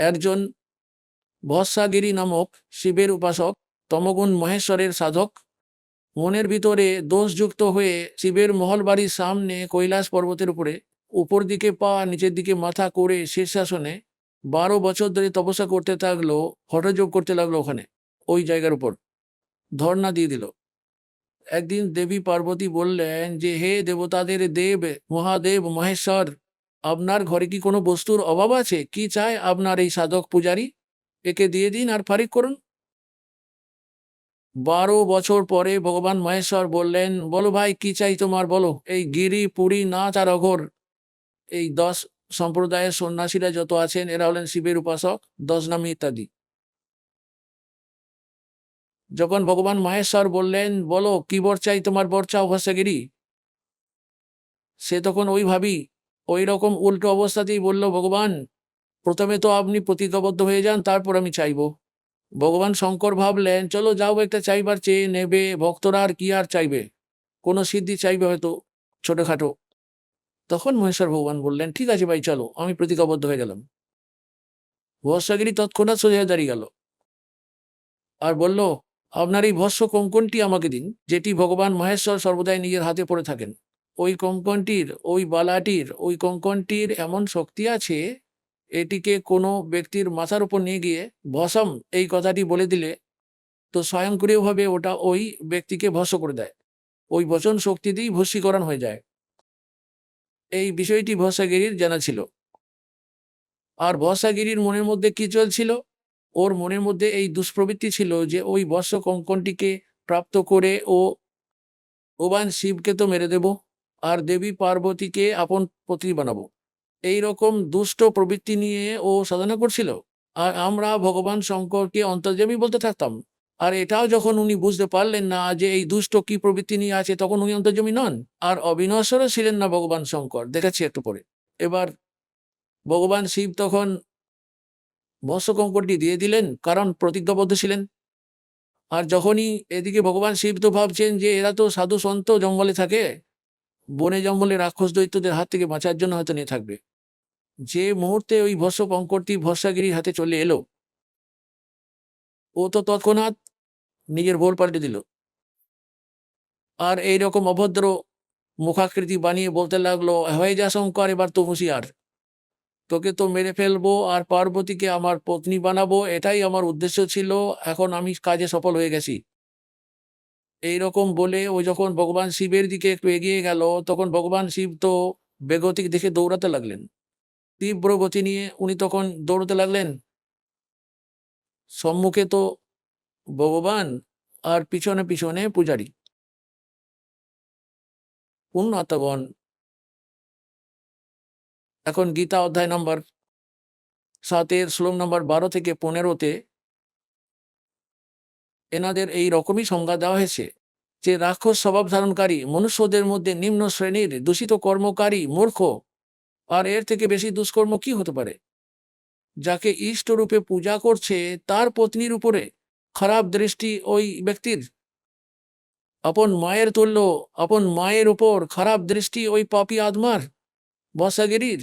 একজন ভস্যাগিরি নামক শিবের উপাসক, তমগুণ মহেশ্বরের সাধক। মনের ভিতরে দোষযুক্ত হয়ে শিবের মহলবাড়ির সামনে কৈলাস পর্বতের উপরে, উপর দিকে পা, নিচের দিকে মাথা করে শীর্ষাসনে বারো বছর ধরে তপস্যা করতে থাকল, হঠযোগ করতে লাগল ওখানে, ওই জায়গার উপর। ধর্ণা দিয়ে দিল। একদিন দেবী পার্বতী বললেন যে, হে দেবতাদের দেব, মহাদেব, মহেশ্বর আপনার ঘরে কি কোনো বস্তুর অভাব আছে? কি চায় আপনার এই সাধক পূজারী? একে দিয়ে দিন আর ফারিক করুন। বারো বছর পরে ভগবান মহেশ্বর বললেন, বলো ভাই, কি চাই তোমার বলো? এই গিরি, পুরী, নাচ আর অঘর। এই দশ সম্প্রদায়ের সন্ন্যাসীরা যত আছেন, এরা হলেন শিবের উপাসক, দশ নামী ইত্যাদি। যখন ভগবান মহেশ্বর বললেন, বলো, কি বর চাই তোমার বর চাও ভস্যগিরি সে তখন ওই ভাবি ওই রকম উল্টো অবস্থাতেই বলল, ভগবান, প্রথমে তো আপনি প্রতিজ্ঞাবদ্ধ হয়ে যান, তারপর আমি চাইব। ভগবান শঙ্কর ভাবলেন, চলো যাও একটা চাইবার চেয়ে নেবে, ভক্তরা আর কি আর চাইবে? কোনো সিদ্ধি চাইবে হয়তো ছোটোখাটো? তখন মহেশ্বর ভগবান বললেন, ঠিক আছে ভাই, চলো, আমি প্রতিজ্ঞাবদ্ধ হয়ে গেলাম। ভস্যাগিরি তৎক্ষণাৎ সোজা দাঁড়িয়ে গেল। আর বলল, আপনার এই ভস্য কঙ্কনটি আমাকে দিন, যেটি ভগবান মহেশ্বর সর্বদাই নিজের হাতে পড়ে থাকেন? ওই কঙ্কনটির, ওই বালাটির, ওই কঙ্কনটির এমন শক্তি আছে, এটিকে কোনো ব্যক্তির মাথার উপর নিয়ে গিয়ে ভসম এই কথাটি বলে দিলে, তো স্বয়ংক্রিয়ভাবে ওটা ওই ব্যক্তিকে ভস্য করে দেয়। ওই বচন শক্তি দিয়েই ভস্মীকরণ হয়ে যায়। এই বিষয়টি ভস্যাগিরির জানা ছিল। আর ভস্যাগিরির মনের মধ্যে কি চলছিল? ওর মনের মধ্যে এই দুষ্প্রবৃত্তি ছিল যে ওই বর্ষ কঙ্কনটিকে প্রাপ্ত করে ও, ওবান শিবকে তো মেরে দেব। আর দেবী পার্বতীকে আপন পত্নী বানাবো। এই রকম দুষ্ট প্রবৃত্তি নিয়ে ও সাধনা করছিল। আর আমরা ভগবান শঙ্করকে অন্তর্যামী বলতে থাকতাম। আর এটাও যখন উনি বুঝতে পারলেন না যে এই দুষ্ট কি প্রবৃত্তি নিয়ে আছে, তখন উনি অন্তর্যামী নন। আর অবিনশ্বরও ছিলেন না ভগবান শঙ্কর দেখাচ্ছি একটু পরে। এবার ভগবান শিব তখন মৎস্যকঙ্করটি দিয়ে দিলেন, কারণ প্রতিজ্ঞাবদ্ধ ছিলেন। আর যখনই এদিকে ভগবান শিব তো ভাবছেন যে এরা তো সাধু সন্ত জঙ্গলে থাকে বনে জঙ্গলে রাক্ষস দৈত্যদের হাত থেকে বাঁচার জন্য হয়তো নিয়ে থাকবে। যে মুহূর্তে ওই ভস্য কঙ্করটি ভস্যাগিরির হাতে চলে এলো, ও তো তৎক্ষণাৎ নিজের ভোল পাল্টে দিল। আর এই রকম অভদ্র মুখাকৃতি বানিয়ে বলতে লাগল, হয়ে যা শঙ্কর, এবার তো হুঁশিয়ার। তোকে তো মেরে ফেলব আর পার্বতীকে আমার পত্নী বানাবো, এটাই আমার উদ্দেশ্য ছিল, এখন আমি কাজে সফল হয়ে গেছি। এই রকম বলে ও যখন ভগবান শিবের দিকে একটু এগিয়ে গেল, তখন ভগবান শিব তো বেগতিক দেখে দৌড়াতে লাগলেন। তীব্র গতি নিয়ে উনি তখন দৌড়তে লাগলেন। সম্মুখে তো ভগবান আর পিছনে পিছনে পূজারি। উন্নতগণ এখন গীতা অধ্যায় নম্বর সাতের শ্লোক নম্বর বারো থেকে পনেরোতে এনাদের এই রকমই সংজ্ঞা দেওয়া হয়েছে যে রাক্ষস স্বভাব ধারণকারী মনুষ্যদের মধ্যে নিম্ন শ্রেণির দূষিত কর্মকারী মূর্খ। আর এর থেকে বেশি দুষ্কর্ম কি হতে পারে? যাকে ইষ্টরূপে পূজা করছে, তার পত্নীর উপরে খারাপ দৃষ্টি ওই ব্যক্তির। আপন মায়ের তুল্য, আপন মায়ের উপর খারাপ দৃষ্টি ওই পাপি আদমার বসাগিরির